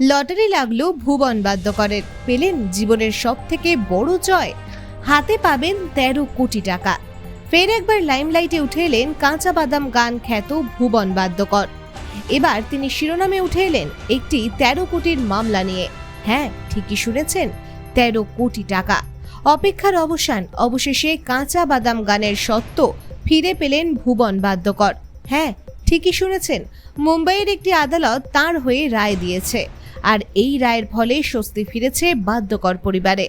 Lottery লাগল ভুবন বাদ্যকরের। পেলেন জীবনের সব থেকে বড় জয়। হাতে পাবেন তেরো কোটি টাকা। ফের একবার লাইমলাইটে উঠে এলেন কাঁচা বাদাম গান খ্যাত ভুবন বাদ্যকর। এবার তিনি শিরোনামে উঠে এলেন একটি তেরো কোটির মামলা নিয়ে। হ্যাঁ ঠিকই শুনেছেন, তেরো কোটি টাকা। অপেক্ষার অবসান, অবশেষে কাঁচা বাদাম গানের সত্ত্ব ফিরে পেলেন ভুবন বাদ্যকর। হ্যাঁ ঠিকই শুনেছেন, মুম্বাইয়ের একটি আদালত তার হয়ে রায় দিয়েছে। আর এই রায়ের ফলে স্বস্তি ফিরেছে বাধ্যকর পরিবারে।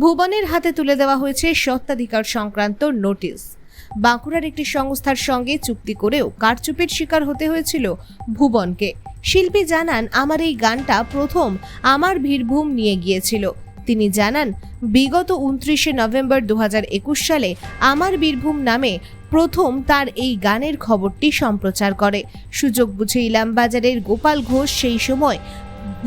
ভুবনের হাতে তুলে দেওয়া হয়েছে সত্ত্বাধিকার সংক্রান্ত নোটিশ। বাঁকুড়ার একটি সংস্থার সঙ্গে চুক্তি করেও কারচুপির শিকার হতে হয়েছিল ভুবনকে। শিল্পী জানান, আমার এই গানটা প্রথম আমার বীরভূম নিয়ে গিয়েছিল। তিনি জানান, বিগত উনত্রিশে নভেম্বর দু হাজার একুশ সালে আমার বীরভূম নামে প্রথম তার এই গানের খবরটি সম্প্রচার করে। সুযোগ বুঝে ইলামবাজারের গোপাল ঘোষ সেই সময়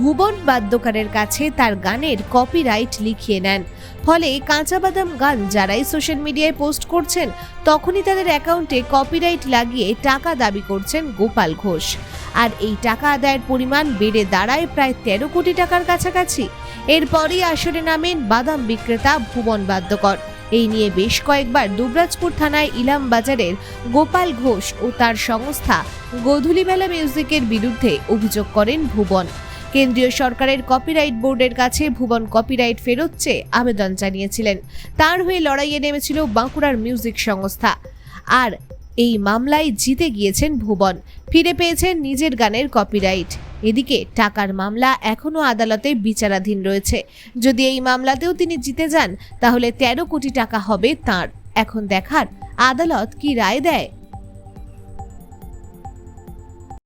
ভুবন বাদ্যকারের কাছে তার গানের কপিরাইট লিখিয়ে নেন। ফলে কাঁচাবাদাম গান যারাই সোশ্যাল মিডিয়ায় পোস্ট করছেন, তখনই তাদের অ্যাকাউন্টে কপিরাইট লাগিয়ে টাকা দাবি করছেন গোপাল ঘোষ। আর এই টাকা আদায়ের পরিমাণ বেড়ে দাঁড়ায় প্রায় তেরো কোটি টাকার কাছাকাছি। এরপরই আসরে নামেন বাদাম বিক্রেতা ভুবন বাদ্যকর। এই নিয়ে বেশ কয়েকবার দুবরাজপুর থানায় ইলাম বাজারের গোপাল ঘোষ ও তার সংস্থা গোধূলিবেলা মিউজিকের বিরুদ্ধে অভিযোগ করেন ভুবন। কেন্দ্রীয় সরকারের কপিরাইট বোর্ডের কাছে ভুবন কপিরাইট ফেরত চেয়ে আবেদন জানিয়েছিলেন। তার হয়ে লড়াইয়ে নেমেছিল বাঁকুড়ার মিউজিক সংস্থা। আর এই মামলায় জিতে গিয়েছেন ভুবন। ফিরে পেয়েছেন নিজের গানের কপিরাইট। এদিকে টাকার মামলা এখনও আদালতে বিচারাধীন রয়েছে। যদি এই মামলাতেও তিনি জিতে যান, তাহলে তেরো কোটি টাকা হবে তার। এখন দেখার আদালত কি রায় দেয়?